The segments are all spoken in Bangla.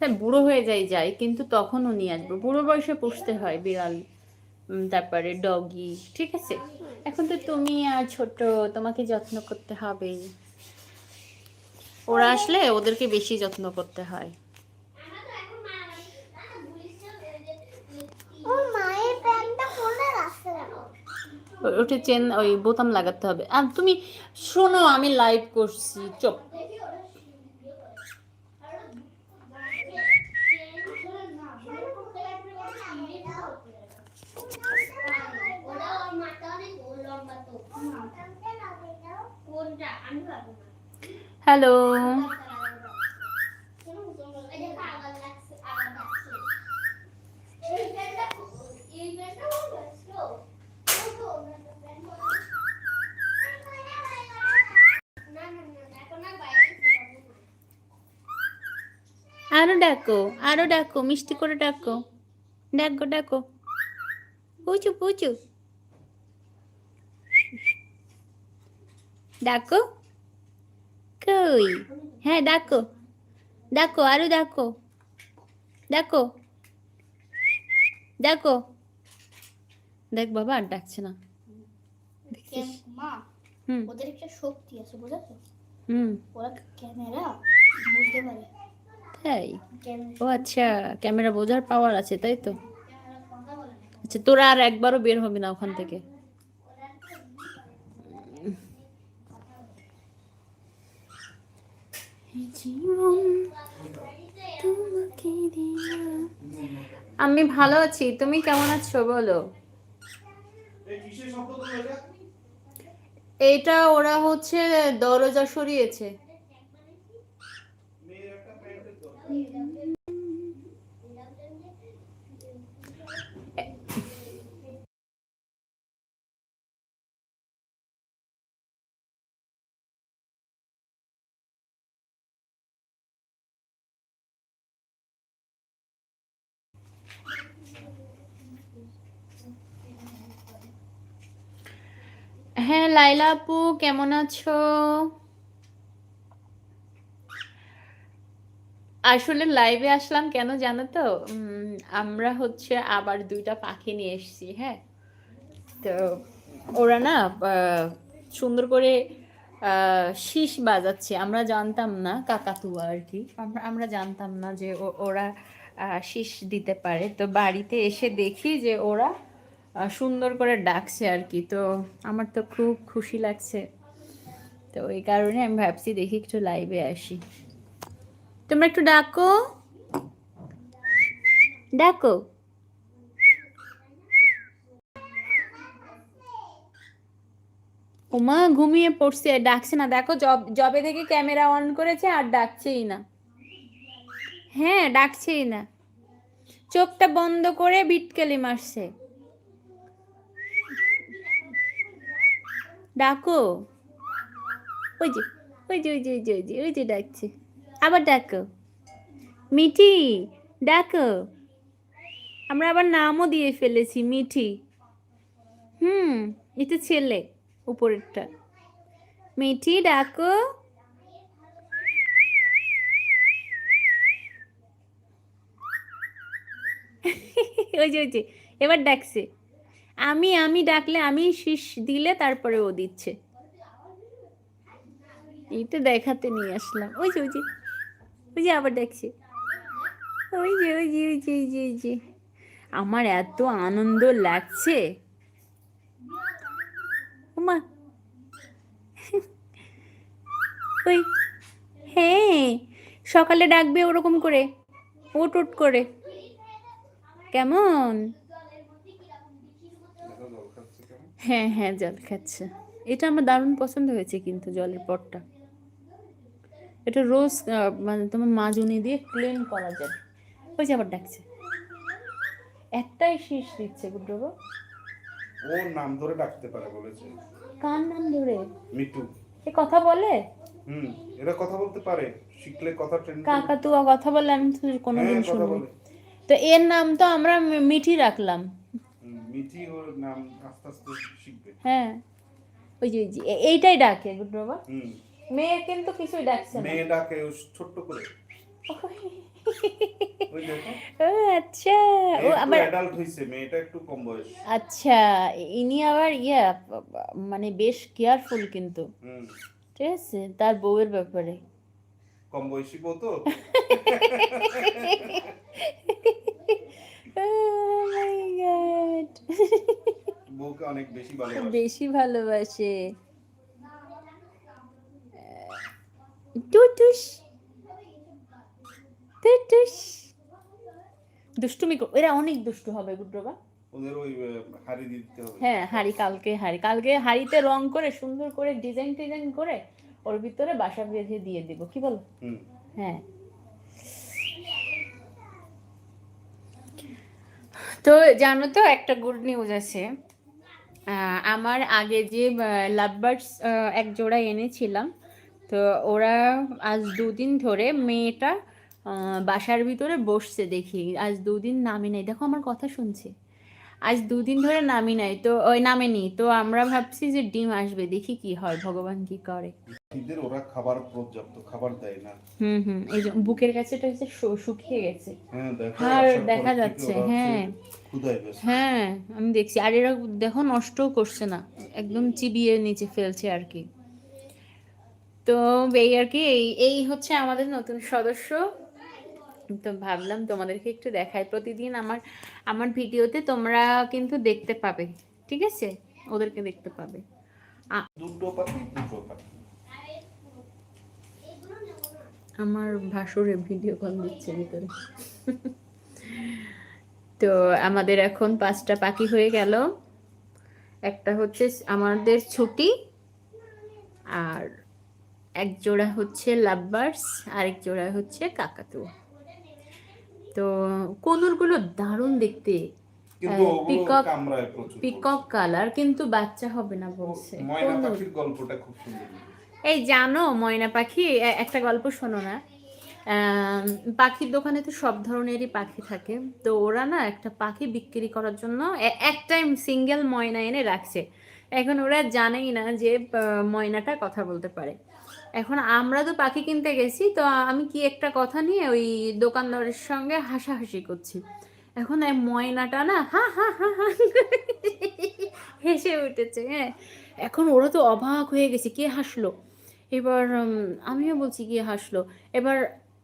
হ্যাঁ বুড়ো হয়ে যাই যায় কিন্তু তখনও নিয়ে আসব। বুড়ো বয়সে পুষতে হয় বিড়াল তারপরে ডগি ঠিক আছে? এখন তো তুমি আর ছোট তোমাকে যত্ন করতে হবে। ওরা আসলে ওদেরকে বেশি যত্ন করতে হয়। ওটা চেন ওই বোতাম লাগাতে হবে। আর তুমি শোনো আমি লাইভ করছি চুপ। হ্যালো। আরও ডাকো আরও ডাকো মিষ্টি করে ডাকো। ডাকো ডাকো। পুচু পুচু। ডাকো। কই হ্যাঁ ডাকো ডাকো আরও ডাকো ডাকো ডাকো দেখ বাবা আর ডাকছে না। মা হুম। ওদের একটা শক্তি আছে বুঝেছ? হুম। ওরা ক্যামেরা বুঝতে পারে। তাই? ও আচ্ছা ক্যামেরা বোঝার পাওয়ার আছে তাই তো? আচ্ছা তোরা আর একবারও বের হবে না ওখান থেকে। আমি ভালো আছি তুমি কেমন আছো বলো? এইটা ওরা হচ্ছে দরজা সরিয়েছে। হ্যাঁ লাইলা আপু, কেমন আছো? আসলে লাইভে আসলাম কেন জানো তো? আমরা হচ্ছে আবার দুইটা পাখি নিয়ে এসেছি হ্যাঁ? তো ওরা না সুন্দর করে শীষ বাজাচ্ছে। আমরা জানতাম না, কাকাতুয়া আর কি। আমরা আমরা জানতাম না যে ওরা শীষ দিতে পারে। তো বাড়িতে এসে দেখি যে ওরা সুন্দর করে ডাকছে আর কি। তো আমার তো খুব খুশি লাগছে। তো এই কারণে আমি ভাবছি দেখি একটু লাইভে আসি। তোমরা একটু ডাকো। ডাকো। ওমা, ঘুমিয়ে পড়ছে। ডাকছে না। দেখো জব থেকে ক্যামেরা অন করেছে আর ডাকছেই না। হ্যাঁ ডাকছেই না। চোখটা বন্ধ করে বিটকেলি মারছে। ডাকো। ওই যে ওই যে ওই যে ওই যে ওই যে ওই যে ডাকছে। আবার ডাকো। মিঠি, ডাকো। আমরা আবার নামও দিয়ে ফেলেছি, মিঠি। হুম এটা ছেলে, উপরেরটা। মিঠি, ডাকো। ওই যে ওই যে, এবার ডাকছে। আমি আমি ডাকলে আমি শীষ দিলে তারপরে ও দিচ্ছে। এইটা দেখাতে নিয়ে আসলাম। ওই যে ওই যে ওই যে আবার ডাকছে ওই যে ওই যে ওই যে ওই যে ওই যে। আমার এত আনন্দ লাগছে। ওমা ওই হ্যাঁ সকালে ডাকবে ওরকম করে, ওট ওট করে। কেমন? হ্যাঁ হ্যাঁ জল খাচ্ছে। এটা আমার দারুণ পছন্দ হয়েছে কিন্তু জলের পটটা। এটা রোজ মানে তোমার মাজুনি দিয়ে ক্লিন করা যায়। ওই যে আবার ডাকছে। একটাই শীষ দিচ্ছে গুড্ডবো ওর নাম ধরে ডাকতে পারে বলেছে। কার নাম ধরে? মিটু এ কথা বলে? হুম এরা কথা বলতে পারে। শিখলে কথা ট্রেন কাকাতুয়া কথা বলে আমি তো কোনোদিন হ্যাঁ, শুনব তো এর নাম তো আমরা মিঠি রাখলাম। মিঠি ওর নাম আস্তে আস্তে শিখবে। হ্যাঁ। ওই যে ওই যে এইটাই ডাকে গুড বাবা। মেয়ে কিন্তু কিছুই ডাকছে না। মেয়ে ডাকে ছোট্ট করে। আচ্ছা। ও আবার অ্যাডাল্ট হইছে মেয়েটা একটু কম বয়স। আচ্ছা ইনি আবার ইয়া মানে বেশ কেয়ারফুল কিন্তু। ঠিক আছে তার বউয়ের ব্যাপারে। কম বয়সী বউ তো। বউকে অনেক বেশি ভালোবাসে। বেশি ভালোবাসে। টুটুস। টুটুস। দুষ্টুমি এরা অনেক দুষ্টু হবে গুড্রবা ওদের ওই হাড়ি দিতে হবে। হ্যাঁ হাড়ি কালকে হাড়ি। কালকে হাড়িতে রং করে সুন্দর করে ডিজাইন টিজাইন করে ওর ভিতরে বাসা বেঁধে দিয়ে দিব। কি বলো? হ্যাঁ। তো জানো তো, একটা গুড নিউজ আছে। আমার আগে যে লাভবার্ডস এক জোড়া এনেছিলাম, তো ওরা আজ দুদিন ধরে মেয়েটা বাসার ভিতরে বসছে দেখি। আজ দুদিন নামে নেই। দেখো আমার কথা শুনছে। আজ দুদিন ধরে নামি নাই তো ওই নামেনি তো আমরা ভাবছি যে ডিম আসবে দেখি কি হয় ভগবান কি করে। এদের ওরা খাবার পর্যাপ্ত খাবার দেয় না। হুম হুম এই যে বুকের কাছে এটা হচ্ছে শুকিয়ে গেছে। হ্যাঁ দেখো আর দেখা যাচ্ছে, হ্যাঁ। হ্যাঁ আমি দেখছি আর এরা দেখো নষ্টও করছে না একদম চিবিয়ে নিচে ফেলছে আর কি। তো এই আর কি এই এই হচ্ছে আমাদের নতুন সদস্য। তো ভাবলাম তোমাদেরকে একটু দেখাই। প্রতিদিন আমার আমার ভিডিওতে তোমরা কিন্তু দেখতে পাবে ঠিক আছে? ওদেরকে দেখতে পাবে। দুটো পাখি দুটো পাখি। আমার ভাসুরে ভিডিও কল দিচ্ছে ভিতরে। তো আমাদের এখন পাঁচটা পাখি হয়ে গেল। একটা হচ্ছে আমাদের ছুটি আর এক জোড়া হচ্ছে লাভবার্স আরেক জোড়া হচ্ছে কাকাতু তো কোনুরগুলো দারুণ দেখতে। peacock- পিকক কালার কিন্তু বাচ্চা হবে না বলছে। গল্পটা খুব সুন্দর এই জানো ময়না পাখি একটা গল্প শোনো না। পাখির দোকানে তো সব ধরনেরই পাখি থাকে। তো ওরা না একটা পাখি বিক্রি করার জন্য এক টাইম সিঙ্গেল ময়না এনে রাখছে। এখন ওরা জানেই না যে ময়নাটা কথা বলতে পারে। এখন আমরা তো পাখি কিনতে গেছি, তো আমি কি একটা কথা নিয়ে ওই দোকানদারের সঙ্গে হাসাহাসি করছি। এখন এই ময়নাটা না হা হা হা হা, হেসে উঠেছে হ্যাঁ। এখন ওরা তো অবাক হয়ে গেছে, কে হাসলো? এবার আমিও বলছি কে হাসলো? এবার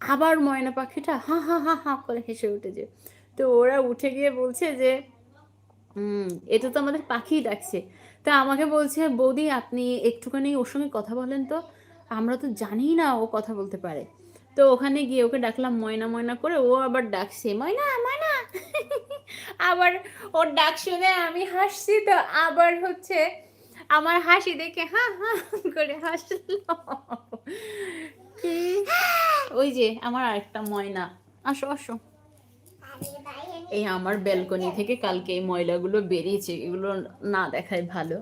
আবার ময়না পাখিটা হা হা হা হা করে হেসে উঠেছে। তো ওরা উঠে গিয়ে বলছে যে এটা তো আমাদের পাখি ডাকছে। তা আমাকে বলছে, বৌদি, আপনি একটুখানি ওর সঙ্গে কথা বলেন তো। আমরা তো জানি না ও কথা বলতে পারে। তো ওখানে গিয়ে ওকে ডাকলাম ময়না ময়না করে, ও আবার ডাকছে, ময়না ময়না! আবার ওর ডাক শুনে আমি হাসছি, তো আবার হচ্ছে আমার হাসি দেখে হা হা, করে হাসলো? ওই যে আমার আরেকটা ময়না। আসো আসো। এই আমার ব্যালকনি থেকে কালকে এই ময়লাগুলো বেরিয়েছে, এগুলো না দেখাই ভালো।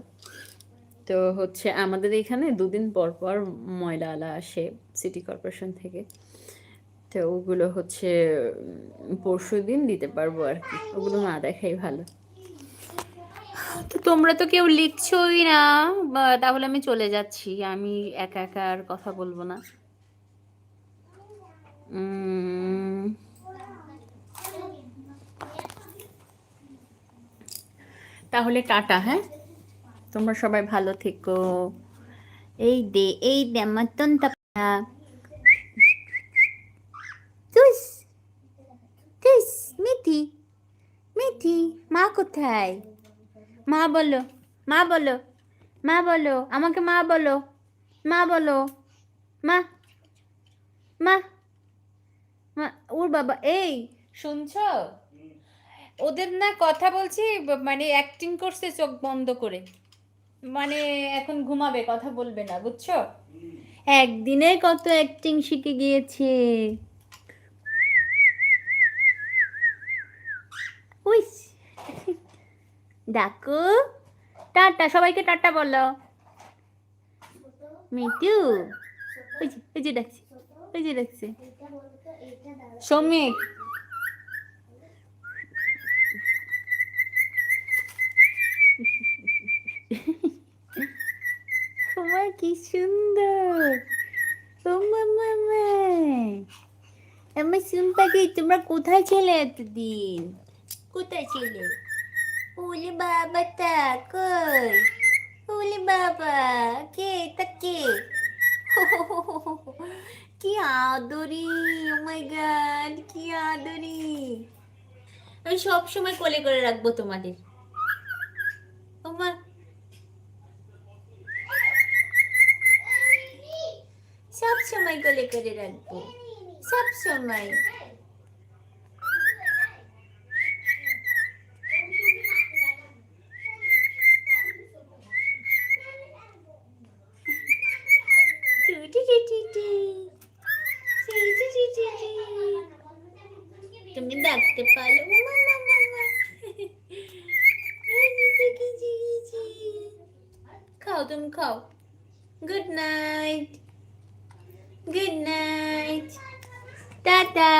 তো হচ্ছে আমাদের এখানে দুদিন পর পর ময়লা আলা আসে সিটি কর্পোরেশন থেকে। তো ওগুলো হচ্ছে পরশু দিন দিতে পারব আর কি। ওগুলো না দেখাই ভালো। তো তোমরা তো কেউ লিখছই না তাহলে আমি চলে যাচ্ছি। আমি একা একা আর কথা বলব না। তাহলে টাটা হ্যাঁ? তোমরা সবাই ভালো থেকো। এই দে এই দে মতন তুস তুস মিথি মিথি মা কোথায়? মা বলো মা বলো মা বলো, আমাকে মা বলো মা বলো, মা মা মা, ওর বাবা, এই, শুনছো? ওদের না কথা বলছি মানে অ্যাক্টিং করছে চোখ বন্ধ করে। মানে এখন ঘুমাবে কথা বলবে না বুঝছ? একদিনে কত অ্যাক্টিং শিখে গিয়েছে। উইস। ডাকু টাটা সবাইকে টাটা বলো। মিটু ওই যে ওই যে ডাকছে ওই যে ডাকছে সৌমিক। তোমার কি সুন্দর? ও মামা আমার কুসুম পাখি তোমরা কোথায় ছিলে এতদিন? কোথায় ছিলে? ওলে বাবা তা কই? ওলে বাবা, কে তা কে? কি আদরি, ও মাই গড, কি আদরি। আমি সব সময় কোলে করে রাখব তোমাদের। ওমা সব সময় কোলে করে রাখব সব সময় তুমি দেখতে পারো মামা মামা খাও তুমি খাও good night good night tata